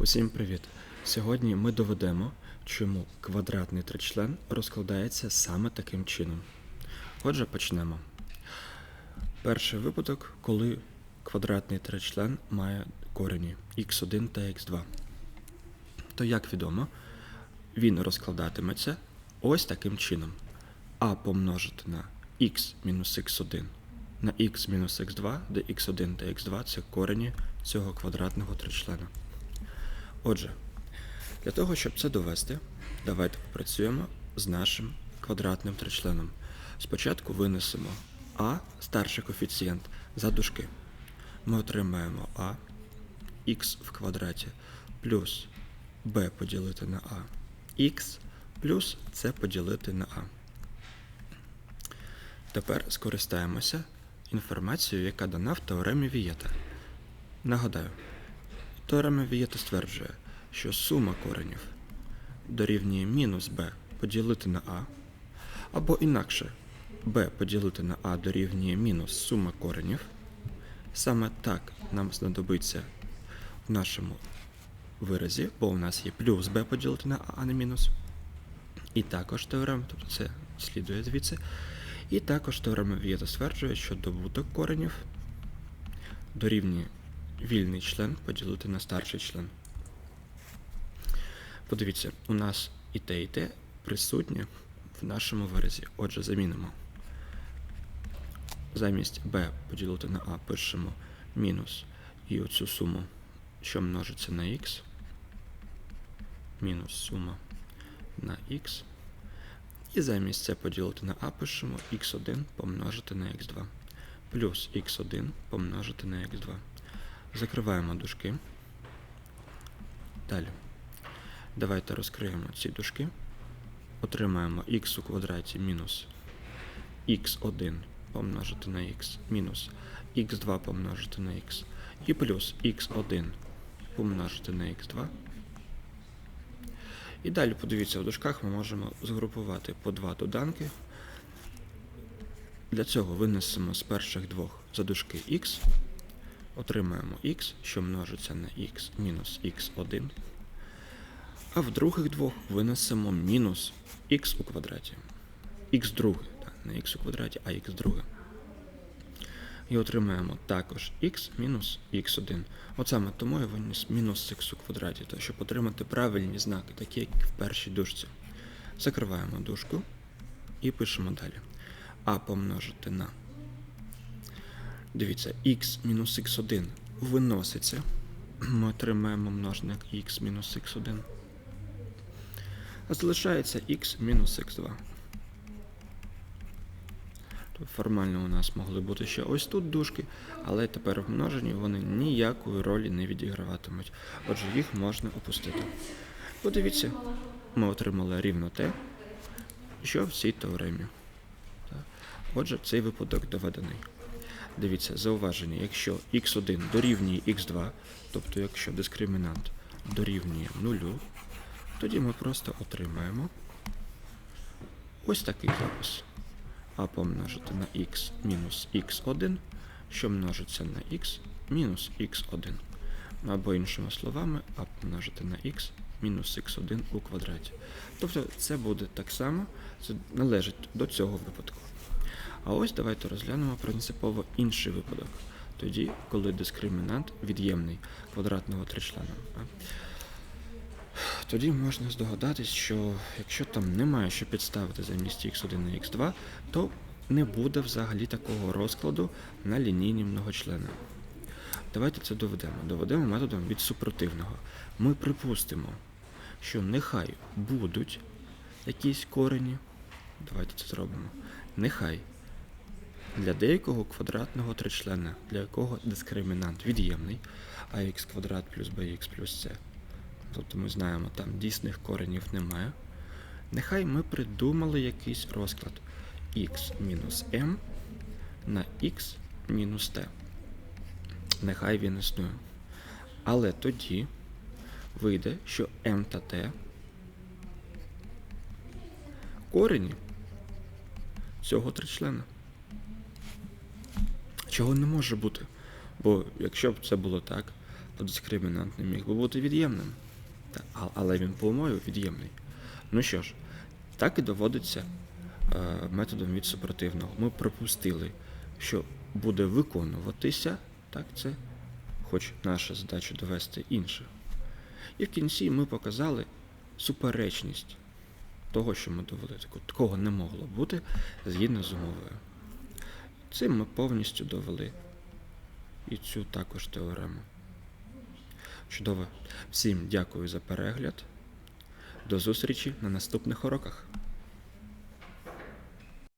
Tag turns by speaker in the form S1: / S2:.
S1: Усім привіт! Сьогодні ми доведемо, чому квадратний тричлен розкладається саме таким чином. Отже, почнемо. Перший випадок, коли квадратний тричлен має корені x1 та x2. То, як відомо, він розкладатиметься ось таким чином. а помножити на x мінус x1 на x мінус x2, де x1 та x2 це корені цього квадратного тричлена. Отже, для того, щоб це довести, давайте попрацюємо з нашим квадратним тричленом. Спочатку винесемо а старший коефіцієнт за дужки. Ми отримаємо а х в квадраті плюс b поділити на а х плюс c поділити на а. Тепер скористаємося інформацією, яка дана в теоремі Вієта. Нагадаю, теорема Вієта стверджує, що сума коренів дорівнює мінус b поділити на а, або інакше b поділити на а дорівнює мінус сума коренів. Саме так нам знадобиться в нашому виразі, бо у нас є плюс b поділити на а, а не мінус. І також теорема, тобто це слідує звідси. І також теорема Вієта стверджує, що добуток коренів дорівнює вільний член поділити на старший член. Подивіться, у нас і те, і те присутнє в нашому виразі. Отже, замінимо. Замість b поділити на a пишемо мінус і оцю суму, що множиться на x, мінус сума на x. І замість це поділити на а пишемо x1 помножити на x2 плюс x1 помножити на x2. Закриваємо дужки. Далі. Давайте розкриємо ці дужки. Отримаємо x у квадраті мінус x1 помножити на x мінус x2 помножити на x і плюс x1 помножити на x2. І далі, подивіться, в дужках ми можемо згрупувати по два доданки. Для цього винесемо з перших двох задушки x, отримаємо x, що множиться на x мінус x1. А в других двох винесемо мінус x у квадраті. x друге, не x у квадраті, а x друге. І отримаємо також x мінус x1. От саме тому я виніс мінус x у квадраті, то щоб отримати правильні знаки, такі як в першій дужці. Закриваємо дужку і пишемо далі. А помножити на. Дивіться, x мінус x1 виноситься. Ми отримаємо множник x мінус x1. А залишається x мінус x2. Формально у нас могли бути ще ось тут дужки, але тепер в множенні вони ніякої ролі не відіграватимуть. Отже, їх можна опустити. Подивіться, ми отримали рівно те, що в цій теоремі. Отже, цей випадок доведений. Дивіться, зауваження, якщо x1 дорівнює x2, тобто якщо дискримінант дорівнює 0, тоді ми просто отримаємо ось такий запис а помножити на x мінус x1, що множиться на x мінус x1. Або іншими словами, а помножити на x мінус x1 у квадраті. Тобто це буде так само, це належить до цього випадку. А ось давайте розглянемо принципово інший випадок. Тоді, коли дискримінант від'ємний квадратного тричлена. Тоді можна здогадатись, що якщо там немає що підставити замість x1 і x2, то не буде взагалі такого розкладу на лінійні многочлени. Давайте це доведемо. Доведемо методом від супротивного. Ми припустимо, що нехай будуть якісь корені. Давайте це зробимо. Нехай для деякого квадратного тричлена, для якого дискримінант від'ємний, ax квадрат плюс bx плюс c. Тобто ми знаємо, там дійсних коренів немає. Нехай ми придумали якийсь розклад x мінус m на x мінус t. Нехай він існує. Але тоді вийде, що m та t корені цього тричлена. Чого не може бути. Бо якщо б це було так, то дискримінант не міг би бути від'ємним. Але він по умові від'ємний. Ну що ж, так і доводиться е, методом від супротивного. Ми припустили, що буде виконуватися, так це, хоч наша задача довести інше. І в кінці ми показали суперечність того, що ми довели. Такого не могло бути згідно з умовою. Цим ми повністю довели і цю також теорему. Чудово. Всім дякую за перегляд. До зустрічі на наступних уроках.